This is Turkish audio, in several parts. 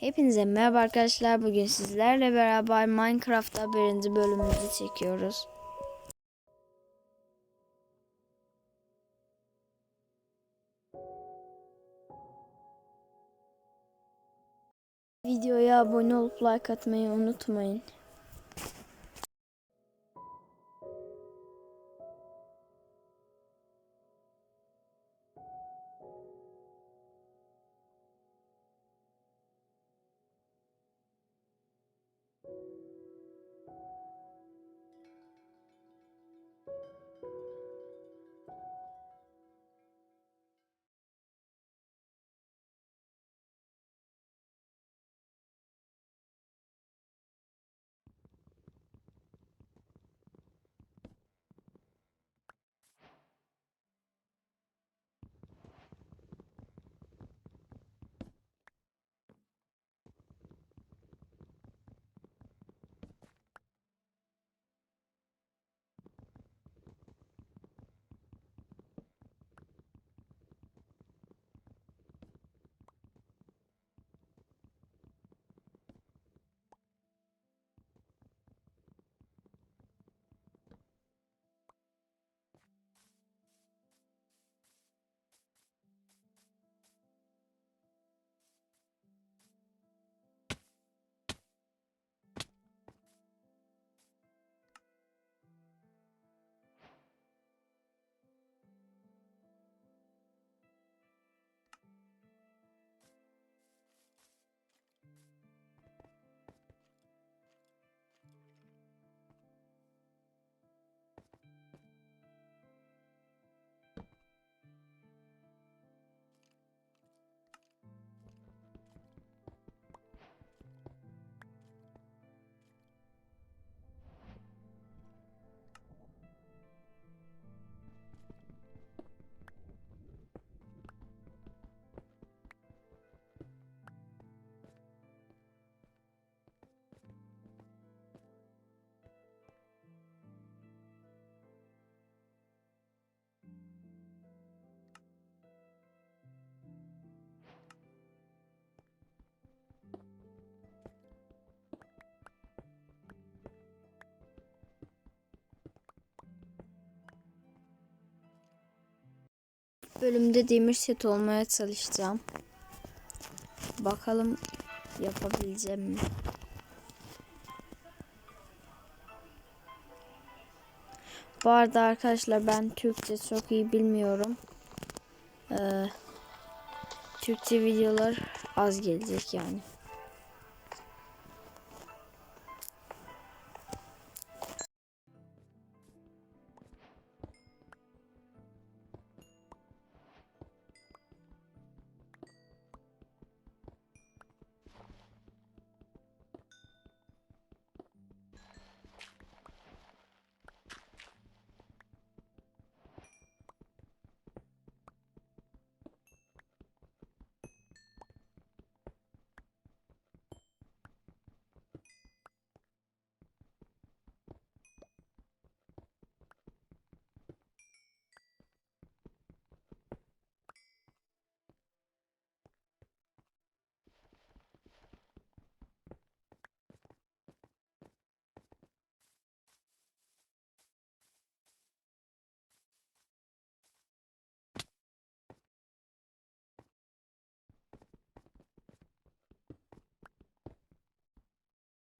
Hepinize merhaba arkadaşlar. Bugün sizlerle beraber Minecraft'ta birinci bölümümüzü çekiyoruz. Videoya abone olup like atmayı unutmayın. Bölümde demir set olmaya çalışacağım. Bakalım yapabileceğim mi? Bu arada arkadaşlar ben Türkçe çok iyi bilmiyorum. Ee, Türkçe videolar az gelecek yani.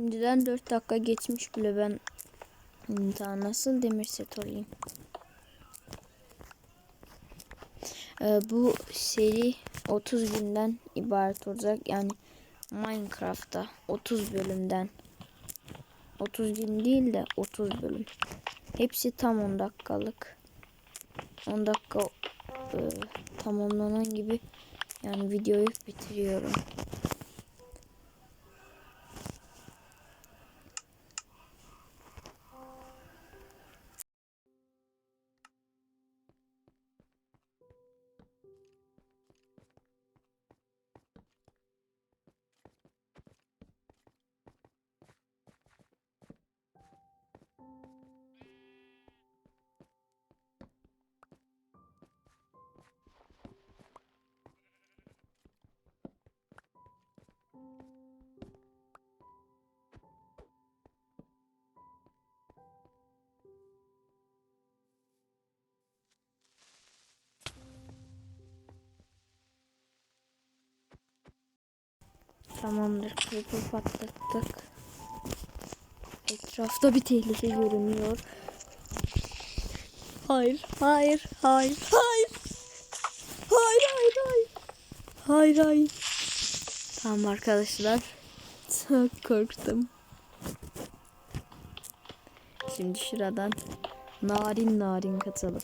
Şimdiden 4 dakika geçmiş bile ben daha nasıl demir set olayım. Ee, bu seri 30 günden ibaret olacak. Yani Minecraft'ta 30 bölümden 30 gün değil de 30 bölüm. Hepsi tam 10 dakikalık. 10 dakika e, tamamlanan gibi yani videoyu bitiriyorum. Tamamdır. Creeper patlattık. Etrafta bir tehlike görünüyor. Hayır, hayır, hayır, hayır. Hayır, hayır, hayır. Hayır, hayır. Tamam arkadaşlar. Çok korktum. Şimdi şuradan narin narin katalım.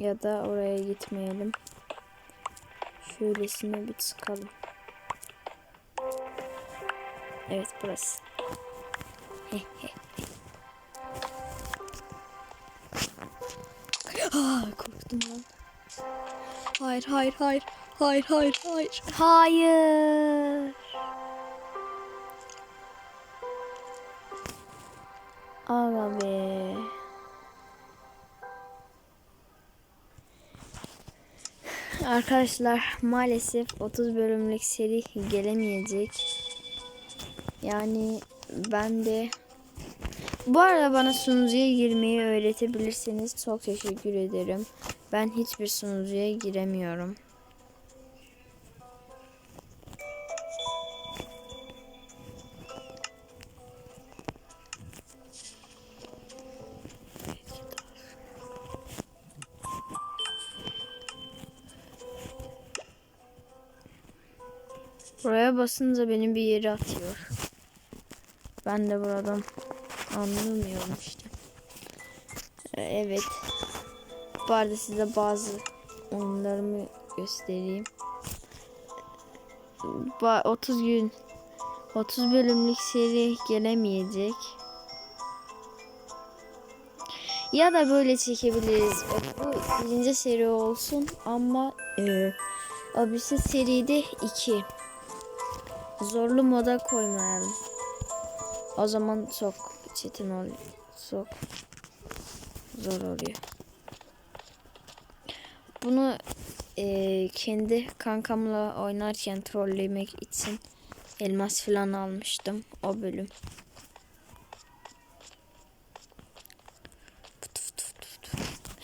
Ya da oraya gitmeyelim. Şöylesine bir çıkalım. Evet burası. ah, korktum lan. Hayır hayır hayır. Hayır hayır hayır. Hayır. Aga. Arkadaşlar maalesef 30 bölümlük seri gelemeyecek. Yani ben de bu arada bana sunucuya girmeyi öğretebilirseniz çok teşekkür ederim. Ben hiçbir sunucuya giremiyorum. Buraya basınca beni bir yere atıyor. Ben de buradan anlamıyorum işte. Ee, Evet. Bu size bazı oyunlarımı göstereyim. Ba- 30 gün 30 bölümlük seri gelemeyecek. Ya da böyle çekebiliriz. Bu birinci seri olsun ama e, abisi seride 2. Zorlu moda koymayalım. O zaman çok çetin oluyor. Çok zor oluyor. Bunu e, kendi kankamla oynarken trollemek için elmas falan almıştım o bölüm.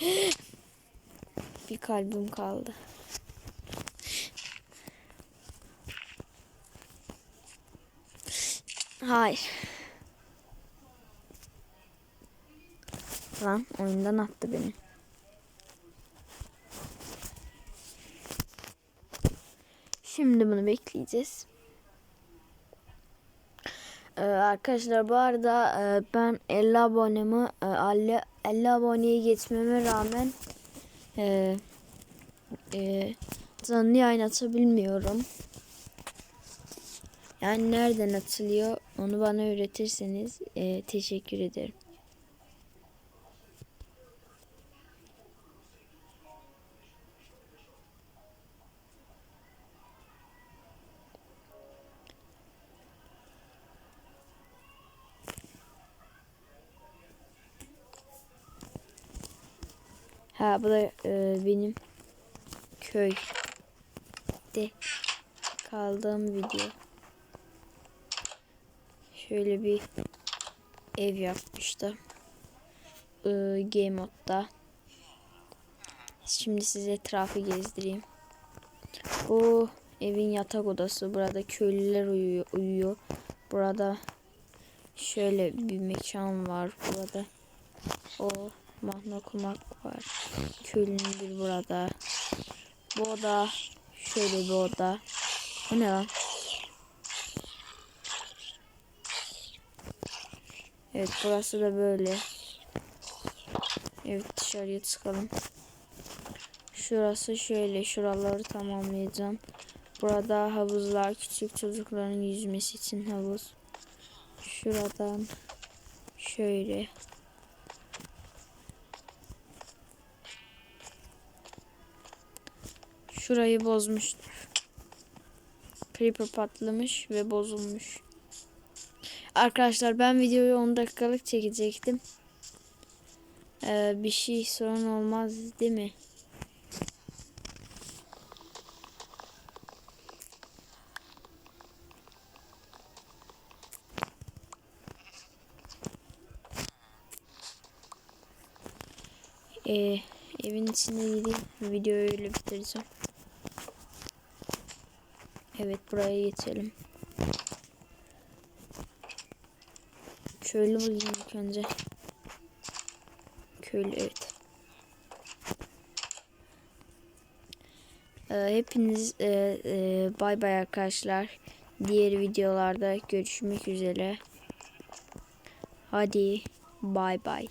Bir kalbim kaldı. Hayır. Lan oyundan attı beni. Şimdi bunu bekleyeceğiz. Ee, arkadaşlar bu arada e, ben 50 abonemi e, 50, 50 aboneye geçmeme rağmen e, e, canlı yayın açabilmiyorum. Yani nereden atılıyor onu bana öğretirseniz e, teşekkür ederim. Ha bu da e, benim köyde kaldığım video. Şöyle bir ev yapmıştım. Ee, game modda. Şimdi size etrafı gezdireyim. Bu evin yatak odası. Burada köylüler uyuyor. uyuyor. Burada şöyle bir mekan var. Burada o mahna kumak var. Köylünün bir burada. Bu oda şöyle bir oda. Bu ne lan? Evet burası da böyle. Evet dışarıya çıkalım. Şurası şöyle. Şuraları tamamlayacağım. Burada havuzlar. Küçük çocukların yüzmesi için havuz. Şuradan şöyle. Şurayı bozmuştur. Creeper patlamış ve bozulmuş. Arkadaşlar ben videoyu 10 dakikalık çekecektim. Ee, bir şey sorun olmaz değil mi? Ee, evin içinde gideyim. Videoyu öyle bitireceğim. Evet buraya geçelim. Köylü bulayım ilk önce. Köylü evet. Ee, hepiniz e, e, bay bay arkadaşlar. Diğer videolarda görüşmek üzere. Hadi bay bay.